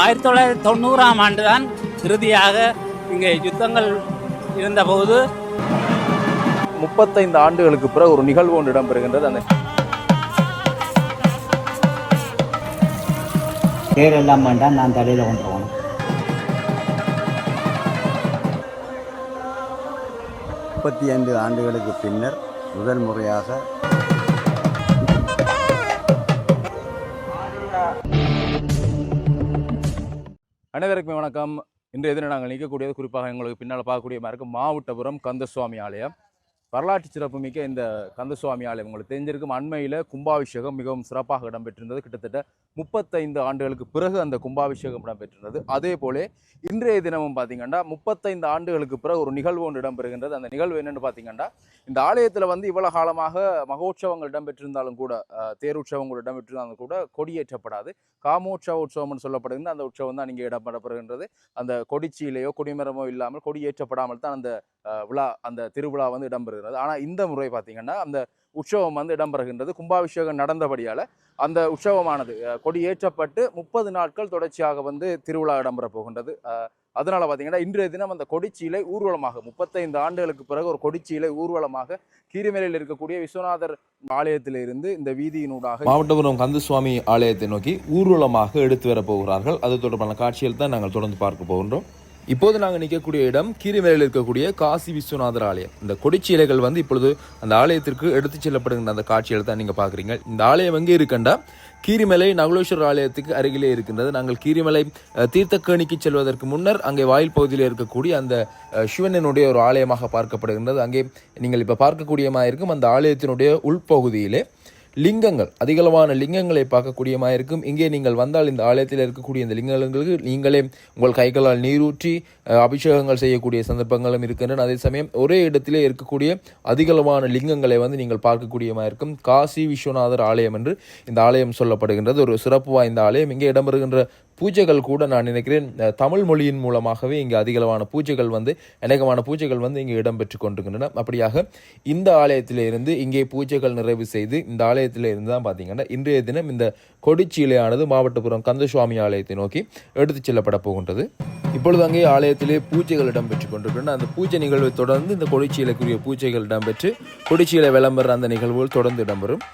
ஆயிரத்தி தொள்ளாயிரத்தி தொண்ணூறாம் ஆண்டு தான் இறுதியாக இங்கே யுத்தங்கள் இருந்தபோது முப்பத்தைந்து ஆண்டுகளுக்கு பிறகு ஒரு நிகழ்வு ஒன்று இடம்பெறுகின்றது. அந்த பேர் எல்லாம் வேண்டாம் நான் தலையில் கொண்டு போகணும். முப்பத்தி ஐந்து ஆண்டுகளுக்கு பின்னர் முதல் முறையாக அனைவருக்குமே வணக்கம். இன்றைய தினம் நாங்கள் நிற்கக்கூடியது குறிப்பாக எங்களுக்கு பின்னால் பார்க்கக்கூடிய மாதிரி மாவட்டபுரம் கந்தசுவாமி ஆலயம். வரலாற்று சிறப்புமிக்க இந்த கந்தசுவாமி ஆலயம் உங்களுக்கு தெரிஞ்சிருக்கும். அண்மையில் கும்பாபிஷேகம் மிகவும் சிறப்பாக இடம்பெற்றிருந்தது. கிட்டத்தட்ட முப்பத்தைந்து ஆண்டுகளுக்கு பிறகு அந்த கும்பாபிஷேகம் இடம்பெற்றிருந்தது. அதே போல இன்றைய தினமும் பார்த்தீங்கன்னா முப்பத்தைந்து ஆண்டுகளுக்கு பிறகு ஒரு நிகழ்வு ஒன்று இடம்பெறுகின்றது. அந்த நிகழ்வு என்னென்னு பார்த்தீங்கன்னா இந்த ஆலயத்தில் வந்து இவ்வளோ காலமாக மகோற்சவங்கள் இடம்பெற்றிருந்தாலும் கூட அஹ், தேருற்சவங்கள் இடம்பெற்றிருந்தாலும் கூட கொடியேற்றப்படாது. காமோற்சவ உற்சவம்னு சொல்லப்படுகின்ற அந்த உற்சவம் தான் இங்கே இடம்பெறப்படுகின்றது அந்த கொடிச்சியிலேயோ கொடிமரமோ இல்லாமல் கொடியேற்றப்படாமல் தான் அந்த விழா அந்த திருவிழா வந்து இடம்பெறுகிறது. ஆனால் இந்த முறை பார்த்திங்கன்னா அந்த உற்சவம் வந்து இடம்பெறுகின்றது. கும்பாபிஷேகம் நடந்தபடியால் அந்த உற்சவமானது கொடி ஏற்றப்பட்டு முப்பது நாட்கள் தொடர்ச்சியாக வந்து திருவிழா இடம்பெற போகின்றது. அதனால் பார்த்திங்கன்னா பார்த்தீங்கன்னா இன்றைய தினம் அந்த கொடிச்சீலை ஊர்வலமாக முப்பத்தைந்து ஆண்டுகளுக்கு பிறகு ஒரு கொடிச்சீலை ஊர்வலமாக கீரிமலையில் இருக்கக்கூடிய விஸ்வநாதர் ஆலயத்திலிருந்து இந்த வீதியினூடாக மாவட்டபுரம் கந்தசுவாமி ஆலயத்தை நோக்கி ஊர்வலமாக எடுத்து வரப் போகிறார்கள். அது தொடர்பான காட்சிகள் தான் நாங்கள் தொடர்ந்து பார்க்க போகின்றோம். இப்போது நாங்கள் நிற்கக்கூடிய இடம் கீரிமலையில் இருக்கக்கூடிய காசி விஸ்வநாதர் ஆலயம். இந்த கொடிச்சீலைகள் வந்து இப்பொழுது அந்த ஆலயத்திற்கு எடுத்துச் செல்லப்படுகின்ற அந்த காட்சியில் தான் நீங்கள் பார்க்குறீங்க. இந்த ஆலயம் எங்கே இருக்கண்டா? கீரிமலை நகுலேஸ்வரர் ஆலயத்துக்கு அருகிலே இருக்கின்றது. நாங்கள் கீரிமலை தீர்த்தக்கேணிக்கு செல்வதற்கு முன்னர் அங்கே வாயில் பகுதியில் இருக்கக்கூடிய அந்த அஹ், சிவனினுடைய ஒரு ஆலயமாக பார்க்கப்படுகின்றது. அங்கே நீங்கள் இப்போ பார்க்கக்கூடியமாக இருக்கும். அந்த ஆலயத்தினுடைய உள்பகுதியிலே லிங்கங்கள் அதிகளவான லிங்கங்களை பார்க்கக்கூடியமாக இருக்கும் இங்கே நீங்கள் வந்தால் இந்த ஆலயத்தில் இருக்கக்கூடிய இந்த லிங்கங்களுக்கு நீங்களே உங்கள் கைகளால் நீரூற்றி அபிஷேகங்கள் செய்யக்கூடிய சந்தர்ப்பங்களும் இருக்கின்றன. அதே சமயம் ஒரே இடத்திலே இருக்கக்கூடிய அதிகளவான லிங்கங்களை வந்து நீங்கள் பார்க்கக்கூடியமாக இருக்கும் காசி விஸ்வநாதர் ஆலயம் என்று இந்த ஆலயம் சொல்லப்படுகின்றது. ஒரு சிறப்பு வாய்ந்த ஆலயம். இங்கே இடம்பெறுகின்ற பூஜைகள் கூட நான் நினைக்கிறேன் தமிழ் மொழியின் மூலமாகவே இங்கே அதிகளவான பூஜைகள் வந்து அநேகமான பூஜைகள் வந்து இங்கே இடம்பெற்று கொண்டிருக்கின்றன. அப்படியாக இந்த ஆலயத்திலிருந்து இங்கே பூஜைகள் நிறைவு செய்து இந்த ஆலயத்திலிருந்து தான் பார்த்தீங்கன்னா இன்றைய தினம் இந்த கொடிச்சீலையானது மாவட்டபுரம் கந்தசுவாமி ஆலயத்தை நோக்கி எடுத்துச் செல்லப்பட போகின்றது. இப்பொழுது அங்கே ஆலயத்திலே பூஜைகள் இடம்பெற்று கொண்டிருக்கின்றன. அந்த பூஜை நிகழ்வை தொடர்ந்து இந்த கொடிச்சீலைக்குரிய பூஜைகள் இடம்பெற்று கொடிச்சீலை விளம்பர அந்த நிகழ்வுகள் தொடர்ந்து இடம்பெறும்.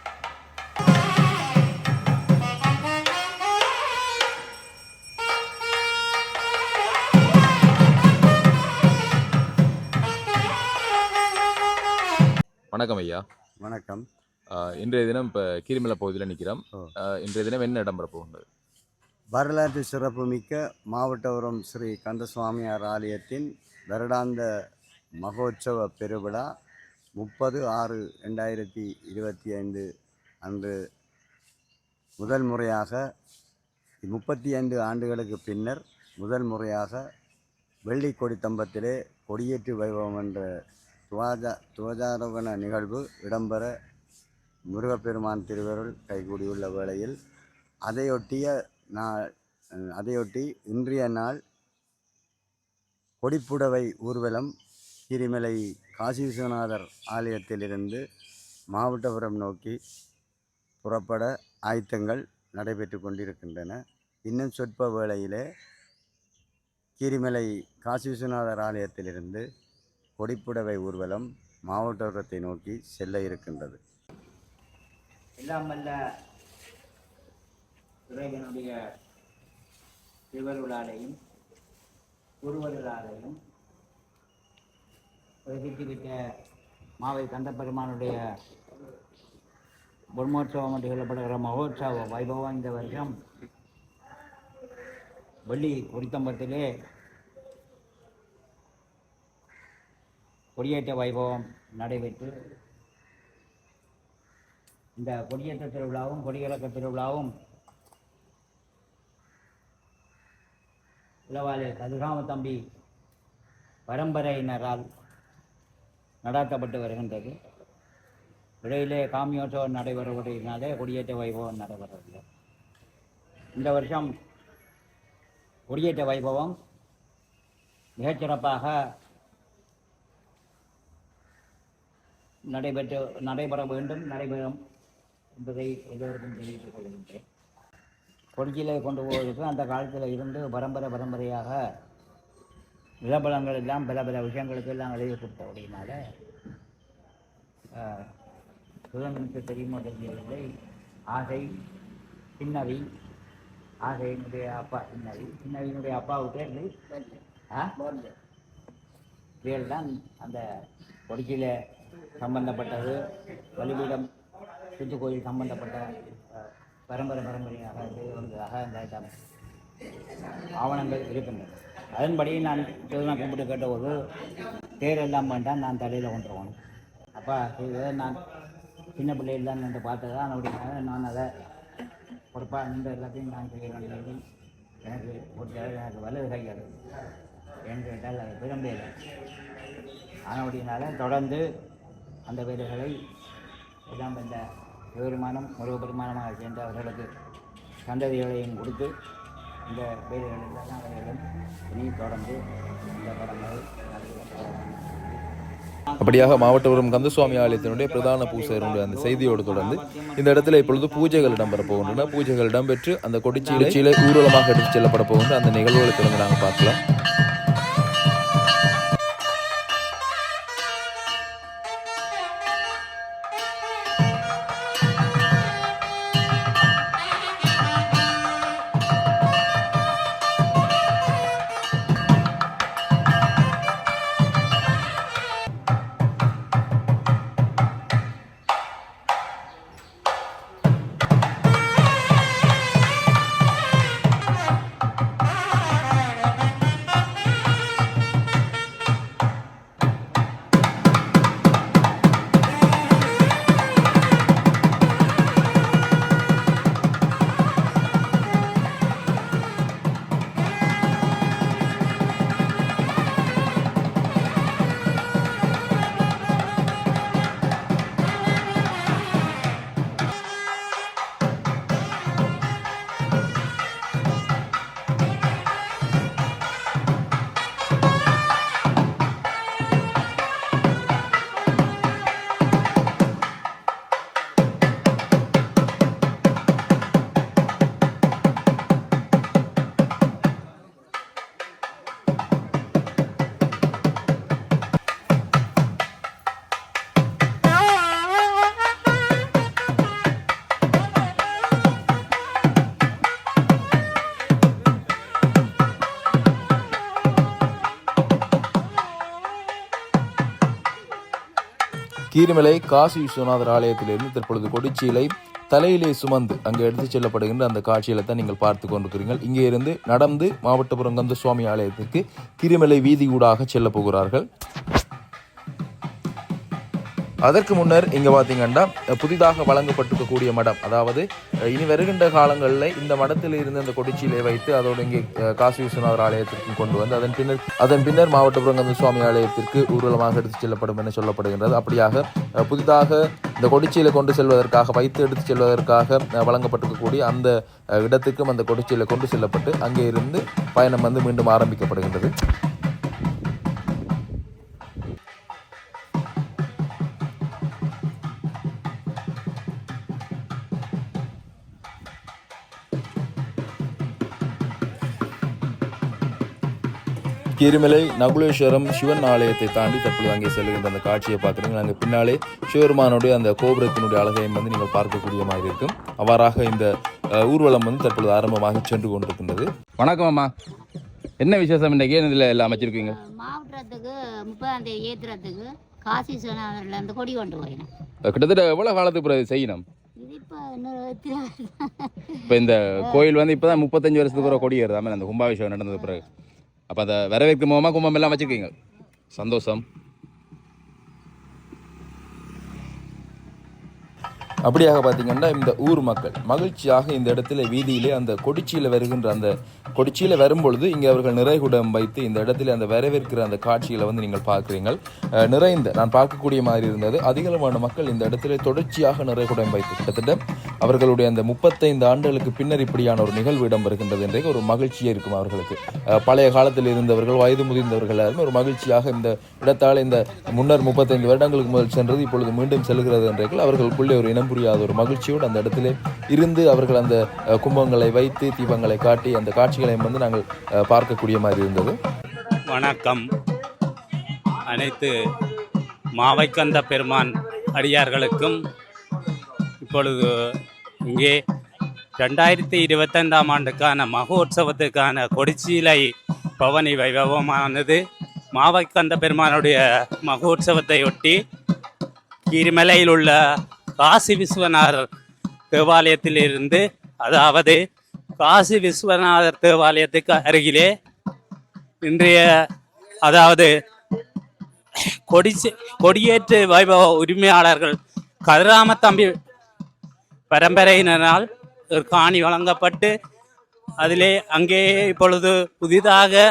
வணக்கம் ஐயா. வணக்கம். இன்றைய தினம் இப்போ கீரிமலை பகுதியில் நிற்கிறோம் இன்றைய தினம் என்ன இடம்பெற வரலாற்று சிறப்புமிக்க மாவட்டபுரம் ஸ்ரீ கந்தசுவாமியார் ஆலயத்தின் வருடாந்த மகோற்சவ பெருவிழா முப்பது ஆறு ரெண்டாயிரத்தி இருபத்தி ஐந்து அன்று முதல் முறையாக முப்பத்தி ஐந்து ஆண்டுகளுக்கு பின்னர் முதல் முறையாக வெள்ளி கொடித்தம்பத்திலே கொடியேற்று வைபவம் என்ற துவாஜா துவஜாரோகண நிகழ்வு இடம்பெற முருகப்பெருமான் திருவருள் கைகூடியுள்ள வேளையில் அதையொட்டிய நாள் அதையொட்டி இன்றைய நாள் கொடிப்புடவை ஊர்வலம் கிரிமலை காசி விஸ்வநாதர் ஆலயத்திலிருந்து மாவட்டபுரம் நோக்கி புறப்பட ஆயத்தங்கள் நடைபெற்று கொண்டிருக்கின்றன. இன்னும் சொற்ப வேளையிலே கிரிமலை காசி விஸ்வநாதர் ஆலயத்திலிருந்து கொடிப்புடவை ஊர்வலம் மாவட்டத்தை நோக்கி செல்ல இருக்கின்றது. இல்லாமல்ல இறைவனுடைய திருவருளாலையும் குருவருளாலையும் பிரசித்தி மாவை கந்தப்பெருமானுடைய பிரம்மோற்சவம் என்று சொல்லப்படுகிற மகோற்சவ வைபவம் இந்த வருஷம் வெள்ளி குறித்தம்பத்திலே கொடியேற்ற வைபவம் நடைபெற்று இந்த கொடியேற்ற திருவிழாவும் கொடியிறக்க திருவிழாவும் இளவாலு கதிர்காம தம்பி பரம்பரையினரால் நடாத்தப்பட்டு வருகின்றது. இடையிலே காமியோற்சவம் நடைபெறுவதினாலே கொடியேற்ற வைபவம் நடைபெறவில்லை இந்த வருஷம் கொடியேற்ற வைபவம் மிகச்சிறப்பாக நடைபெற்று நடைபெற வேண்டும் நடைபெறும் என்பதை எல்லோருக்கும் தெரிவித்துக் கொள்கின்றேன். கொடிச்சியில கொண்டு போவதற்கு அந்த காலத்தில் இருந்து பரம்பரை பரம்பரையாக நிலபலங்கள் எல்லாம் பல பல விஷயங்களுக்கு எல்லாம் எழுதி கொடுத்த அப்படின்னால சுதந்திரனுக்கு தெரியுமோ தெரியவில்லை. ஆசை சின்னவி ஆசையினுடைய அப்பா சின்னவி சின்னவியினுடைய அப்பாவுக்கு இவைகள் தான் அந்த கொடிச்சியில சம்பந்தப்பட்டது. வலிபீடம் சுத்து கோயில் சம்பந்தப்பட்ட பரம்பரை பரம்பரையாக இது வந்ததாக இந்த ஆவணங்கள் இருக்கின்றன. அதன்படி நான் திருநாள் கும்பிட்டு கேட்டபோது தேர் எல்லாம் வேண்டாம் நான் தலையில் கொண்டு போகணும் அப்பா இது நான் சின்ன பிள்ளை தான் என்று பார்த்ததா அதனுடைய நான் அதை பொறுப்பாக நின்று எல்லாத்தையும் நான் செய்ய வேண்டியது எனக்கு ஒரு எனக்கு வலது கையாது என்று கேட்டால் அது விரும்பலை அதனுடையனால தொடர்ந்து அந்த வீடுகளை எல்லாம் இந்த சிவபெருமானம் முருகப்பெருமானமாக சேர்ந்த அவர்களுக்கு சந்ததிகளையும் கொடுத்து இந்த எல்லாம் அவர்களும் இனி தொடர்ந்து இந்த படங்களை அப்படியாக மாவட்டபுரம் கந்தசுவாமி ஆலயத்தினுடைய பிரதான பூசையருடைய அந்த செய்தியோடு தொடர்ந்து இந்த இடத்துல இப்பொழுது பூஜைகள் இடம்பெற போகின்றன பூஜைகள் இடம்பெற்று அந்த கொடிச்சீலை ஊர்வலமாக எடுத்துச் செல்லப்பட போகின்ற அந்த நிகழ்வுகளை தொடர்ந்து நாங்கள் பார்க்கலாம். கீரிமலை காசி விஸ்வநாதர் ஆலயத்திலிருந்து தற்பொழுது கொடிச்சீலை தலையிலே சுமந்து அங்கே எடுத்துச் செல்லப்படுகின்ற அந்த காட்சியில தான் நீங்கள் பார்த்து கொண்டிருக்கிறீர்கள். இங்கே இருந்து நடந்து மாவட்டபுரம் கந்தசுவாமி ஆலயத்திற்கு கிரிமலை வீதி ஊடாக செல்ல போகிறார்கள். அதற்கு முன்னர் இங்கே பார்த்தீங்கன்னா புதிதாக வழங்கப்பட்டிருக்கக்கூடிய மடம் அதாவது இனி வருகின்ற காலங்களில் இந்த மடத்தில் இருந்து அந்த கொடிச்சியிலே வைத்து அதோடு இங்கே காசி விஸ்வநாதர் ஆலயத்திற்கு கொண்டு வந்து அதன் பின்னர் அதன் பின்னர் மாவட்டபுரம் சுவாமி ஆலயத்திற்கு ஊர்வலமாக எடுத்துச் செல்லப்படும் என சொல்லப்படுகின்றது. அப்படியாக புதிதாக இந்த கொடிச்சியில கொண்டு செல்வதற்காக வைத்து எடுத்துச் செல்வதற்காக வழங்கப்பட்டிருக்கக்கூடிய அந்த இடத்துக்கும் அந்த கொடிச்சியில கொண்டு செல்லப்பட்டு அங்கே இருந்து பயணம் வந்து மீண்டும் ஆரம்பிக்கப்படுகின்றது. கீரிமலை நகுலேஸ்வரம் சிவன் ஆலயத்தை தாண்டி தற்பொழுது அங்கே செல்கின்ற அந்த காட்சியை பார்க்குறீங்க அங்கே பின்னாலே சிவபெருமானுடைய அந்த கோபுரத்தினுடைய அழகையும் வந்து நீங்கள் பார்க்கக்கூடிய மாதிரி இருக்கும். அவ்வாறாக இந்த ஊர்வலம் வந்து தற்பொழுது ஆரம்பமாக சென்று கொண்டிருக்கின்றது. வணக்கம் அம்மா. என்ன விசேஷம் இன்றைக்கி இதில் எல்லாம் அமைச்சிருக்கீங்க? மாவட்டத்துக்கு முப்பதாம் தேதி ஏத்துறதுக்கு காசி சொன்னார்ல அந்த கொடி கொண்டு போயினேன் கிட்டத்தட்ட எவ்வளோ காலத்துக்கு பிறகு செய்யணும்? இப்போ இந்த கோயில் வந்து இப்போ தான் முப்பத்தஞ்சு வருஷத்துக்கு ஒரு கொடி ஏறுதாமே அந்த கும்பாபிஷேகம் நடந்தது பிறகு. அப்போ அதை வரவேற்கும் முகமாக கும்பம் எல்லாம் வச்சுருக்கீங்க. சந்தோஷம். அப்படியாக பார்த்தீங்கன்னா இந்த ஊர் மக்கள் மகிழ்ச்சியாக இந்த இடத்துல வீதியிலே அந்த கொடிச்சியில் வருகின்ற அந்த கொடிச்சியில் வரும்பொழுது இங்கே அவர்கள் நிறைகுடம் வைத்து இந்த இடத்துல அந்த வரவேற்கிற அந்த காட்சிகளை வந்து நீங்கள் பார்க்குறீங்கள் நிறைந்த நான் பார்க்கக்கூடிய மாதிரி இருந்தது. அதிகளவான மக்கள் இந்த இடத்துல தொடர்ச்சியாக நிறைகுடம் வைத்து கிட்டத்தட்ட அவர்களுடைய அந்த முப்பத்தைந்து ஆண்டுகளுக்கு பின்னர் இப்படியான ஒரு நிகழ்வு இடம்பெறுகின்றது என்றே ஒரு மகிழ்ச்சியே இருக்கும் அவர்களுக்கு. பழைய காலத்தில் இருந்தவர்கள் வயது முதிர்ந்தவர்கள் எல்லாருமே ஒரு மகிழ்ச்சியாக இந்த இடத்தால் இந்த முன்னர் முப்பத்தைந்து வருடங்களுக்கு முதல் சென்றது இப்பொழுது மீண்டும் செல்கிறது என்றால் அவர்களுக்குள்ளே ஒரு இனம் புரியாத ஒரு மகிழ்ச்சியோடு அந்த இடத்துல இருந்து அவர்கள் அந்த கும்பங்களை வைத்து தீபங்களை காட்டி அந்த காட்சிகளை வந்து நாங்கள் பார்க்கக்கூடிய மாதிரி இருந்தது. வணக்கம். அனைத்து மாவைக்கந்த பெருமான் அடியார்களுக்கும் இப்பொழுது இங்கே ரெண்டாயிரத்தி இருபத்தைந்தாம் ஆண்டுக்கான மகோற்சவத்துக்கான கொடிச்சீலை பவனி வைபவமானது. மாவைக்கந்த பெருமானுடைய மகோற்சவத்தையொட்டி கீரிமலையில் உள்ள காசி விஸ்வநாதர் தேவாலயத்தில் இருந்து அதாவது காசி விஸ்வநாதர் தேவாலயத்துக்கு அருகிலே இன்றைய அதாவது கொடிச்சு கொடியேற்று வைபவ உரிமையாளர்கள் கதிராம தம்பி பரம்பரையினரால் ஒரு காணி வழங்கப்பட்டு அதிலே அங்கே இப்பொழுது புதிதாக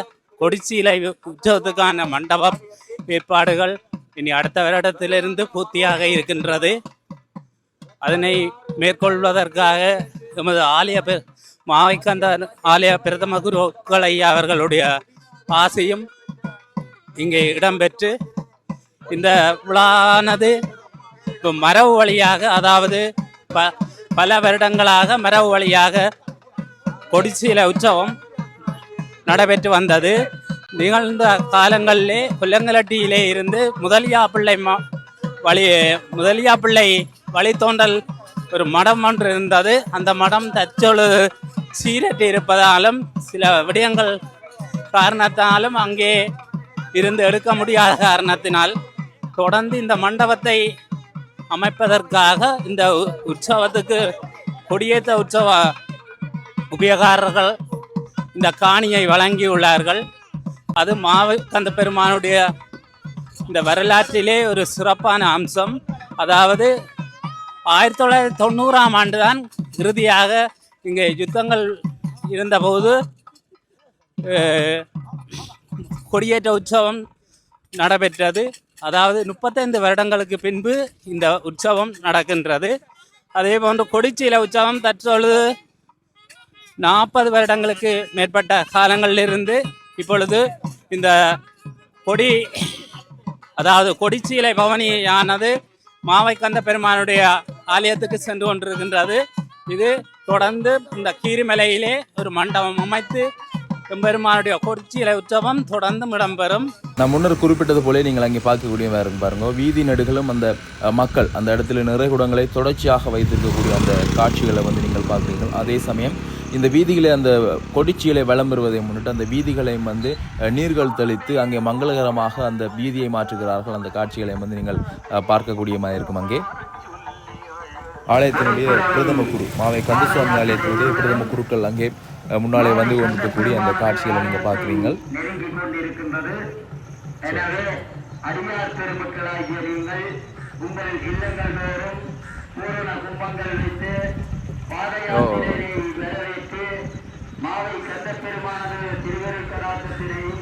கொடிச்சியிலை உற்சவத்துக்கான மண்டபம் ஏற்பாடுகள் இனி அடுத்த வருடத்திலிருந்து பூர்த்தியாக இருக்கின்றது. அதனை மேற்கொள்வதற்காக எமது ஆலய பெ- மாவைக்கந்த ஆலய பிரதம குருக்கள் ஐயா அவர்களுடைய ஆசையும் இங்கே இடம்பெற்று இந்த விழானது இப்போ மரபு வழியாக அதாவது ப பல வருடங்களாக மரபு வழியாக கொடிச்சீல உற்சவம் நடைபெற்று வந்தது. நிகழ்ந்த காலங்களிலே புல்லங்கலட்டியிலே இருந்து முதலியா பிள்ளை மா வழி முதலியா பிள்ளை வழித்தோண்டல் ஒரு மடம் ஒன்று இருந்தது. அந்த மடம் தற்பொழுது சீரற்றி இருப்பதாலும் சில விடயங்கள் காரணத்தாலும் அங்கே இருந்து எடுக்க முடியாத காரணத்தினால் தொடர்ந்து இந்த மண்டபத்தை அமைப்பதற்காக இந்த உ- உற்சவத்துக்கு கொடியேற்ற உற்சவ உபயோகாரர்கள் இந்த காணியை வழங்கியுள்ளார்கள். அது மாவக்கந்த பெருமானுடைய இந்த வரலாற்றிலே ஒரு சிறப்பான அம்சம். அதாவது ஆயிரத்தி தொள்ளாயிரத்தி தொண்ணூறாம் ஆண்டு தான் இறுதியாக இங்கே யுத்தங்கள் இருந்தபோது கொடியேற்ற உற்சவம் நடைபெற்றது. அதாவது முப்பத்தைந்து வருடங்களுக்கு பின்பு இந்த உற்சவம் நடக்கின்றது. அதே போன்று கொடிச்சீல உற்சவம் தற்பொழுது நாற்பது வருடங்களுக்கு மேற்பட்ட காலங்களிலிருந்து இப்பொழுது இந்த கொடி அதாவது கொடிச்சீலை பவனியானது மாவைக்கந்த பெருமானுடைய ஆலயத்துக்கு சென்று கொண்டிருக்கின்றது. இது தொடர்ந்து இந்த கீரிமலையிலே ஒரு மண்டபம் அமைத்து எம்பெருமானுடைய கொடிச்சீலை உற்சவம் தொடர்ந்து இடம்பெறும். நான் முன்னர் குறிப்பிட்டது போலே நீங்கள் அங்கே பார்க்கக்கூடிய பாருங்க பாருங்க. வீதி நடுகளும் அந்த மக்கள் அந்த இடத்துல நிறைகுடங்களை தொடர்ச்சியாக வைத்திருக்கக்கூடிய அந்த காட்சிகளை வந்து நீங்கள் பார்க்குறீர்கள். அதே சமயம் இந்த வீதிகளை அந்த கொடிச்சியலை வலம் பெறுவதை முன்னிட்டு அந்த வீதிகளையும் வந்து நீர்கள் தெளித்து அங்கே மங்களகரமாக அந்த வீதியை மாற்றுகிறார்கள். அந்த காட்சிகளை வந்து நீங்கள் அஹ், பார்க்கக்கூடிய மாதிரி இருக்கும் அங்கே. ஆலயத்தினுடைய பிரதம குரு மாவை கந்தசுவாமி ஆலயத்தினுடைய பிரதம குருக்கள் அங்கே முன்னாலே வந்து கொண்டிருக்கக்கூடிய அந்த காட்சிகளை நீங்கள் பார்க்குறீங்க அடியார் பெருமக்களாகிய நீங்கள் உங்கள் இல்லங்கள் தோறும் பூரண கும்பங்கள் வைத்து பாதயாத்திரையை வரவேற்று மாவை கந்த பெருமானது திருவருட்கராசத்தினையும்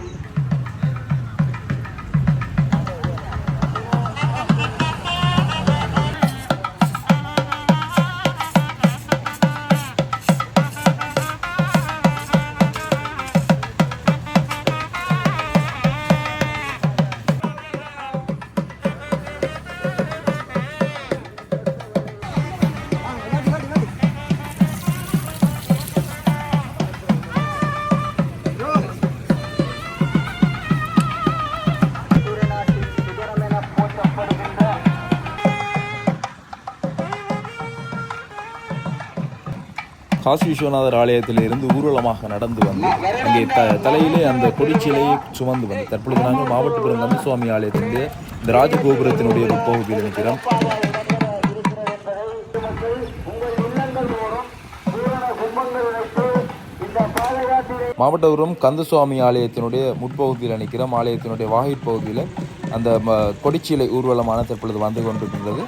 காசி விஸ்வநாதர் ஆலயத்தில் இருந்து ஊர்வலமாக நடந்து வந்து அங்கே த தலையிலே அந்த கொடிச்சிலையை சுமந்து வந்து தற்பொழுது நாங்கள் மாவட்டபுரம் கந்தசுவாமி ஆலயத்தினுடைய இந்த ராஜகோபுரத்தினுடைய பகுதியில் நிற்கிறோம். மாவட்டபுரம் கந்தசுவாமி ஆலயத்தினுடைய முற்பகுதியில் நிற்கிறோம். ஆலயத்தினுடைய வாயிற் பகுதியில் அந்த ம- கொடிச்சிலை ஊர்வலமான தற்பொழுது வந்து கொண்டிருக்கின்றது.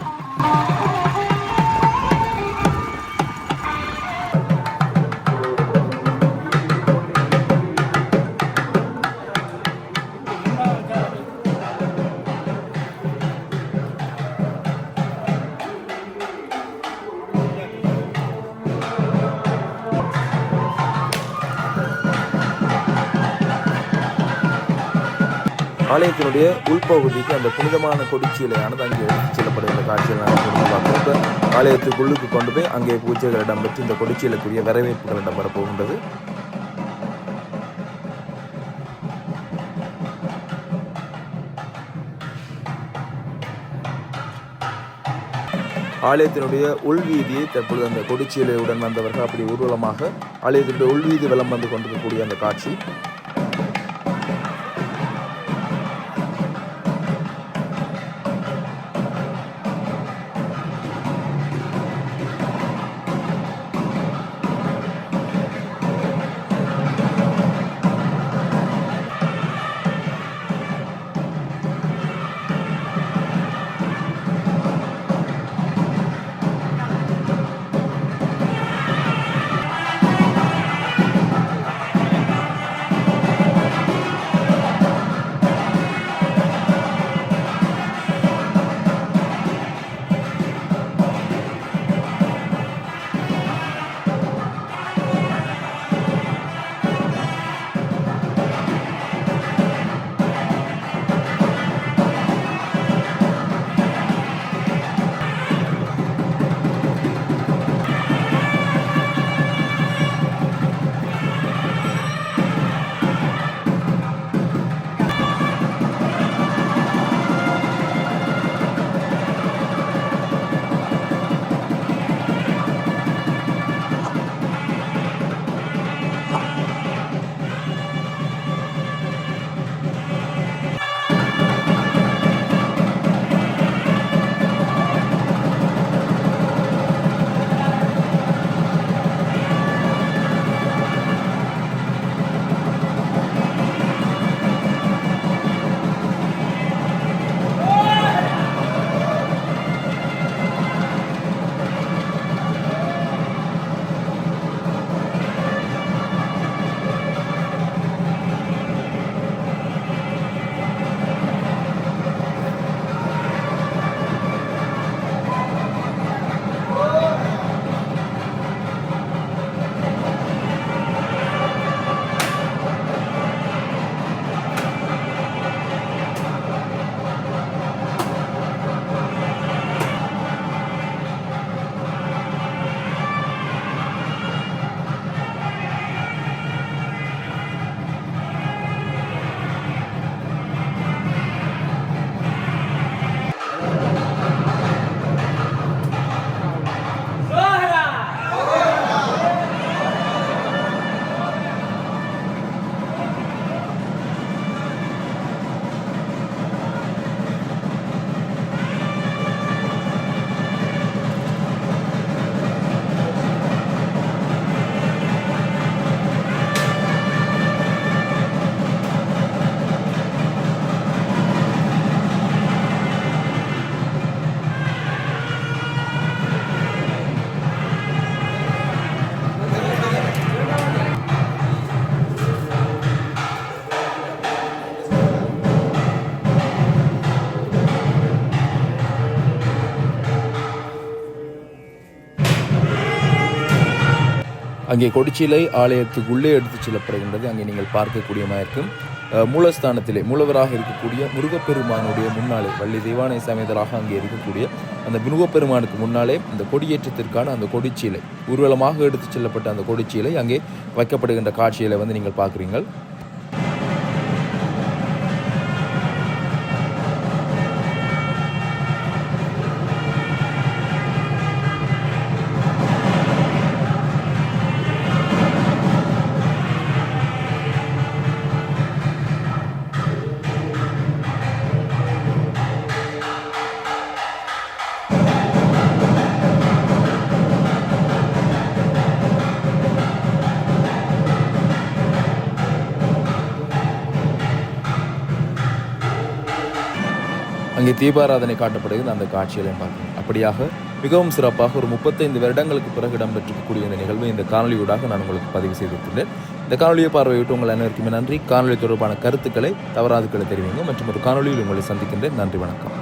ஆலயத்தினுடைய உள்பகுதிக்கு அந்த புனிதமான கொடிச்சீலையானது அங்கே எடுத்துச் செல்லப்படுகின்ற காட்சியில் நாங்கள் பார்க்கிறோம் ஆலயத்துக்குள்ளுக்கு கொண்டு போய் அங்கே பூஜைகள் இடம்பெற்று இந்த கொடிச்சீலைக்குரிய வரவேற்புகள் இடம்பெற போகின்றது. ஆலயத்தினுடைய உள்வீதியை தற்பொழுது அந்த கொடிச்சீலையுடன் வந்தவர்கள் அப்படி ஊர்வலமாக ஆலயத்தினுடைய உள்வீதி வலம் வந்து கொண்டிருக்கக்கூடிய அந்த காட்சி. அங்கே கொடிச்சிலை ஆலயத்துக்குள்ளே எடுத்துச் செல்லப்படுகின்றது. அங்கே நீங்கள் பார்க்கக்கூடியமாக இருக்கும் மூலஸ்தானத்திலே மூலவராக இருக்கக்கூடிய முருகப்பெருமானுடைய முன்னாலே வள்ளி தெய்வானை சமேதராக அங்கே இருக்கக்கூடிய அந்த முருகப்பெருமானுக்கு முன்னாலே இந்த கொடியேற்றத்திற்கான அந்த கொடிச்சீலை ஊர்வலமாக எடுத்துச் செல்லப்பட்ட அந்த கொடிச்சீலை அங்கே வைக்கப்படுகின்ற காட்சிகளை வந்து நீங்கள் பார்க்குறீங்கள் தீபாராதனை காட்டப்படுகிறது. அந்த காட்சிகளையும் பார்க்கணும் அப்படியாக மிகவும் சிறப்பாக ஒரு முப்பத்தைந்து வருடங்களுக்கு பிறகு இடம்பெற்றிருக்கக்கூடிய இந்த நிகழ்வு இந்த காணொலியூடாக நான் உங்களுக்கு பதிவு செய்திருக்கின்றேன் இந்த காணொலியை பார்வையிட்டு உங்கள் அனைவருக்குமே நன்றி. காணொலி தொடர்பான கருத்துக்களை தவறாதுக்களை தெரிவிங்க மற்றும் ஒரு காணொலியில் உங்களை சந்திக்கின்றேன். நன்றி வணக்கம்.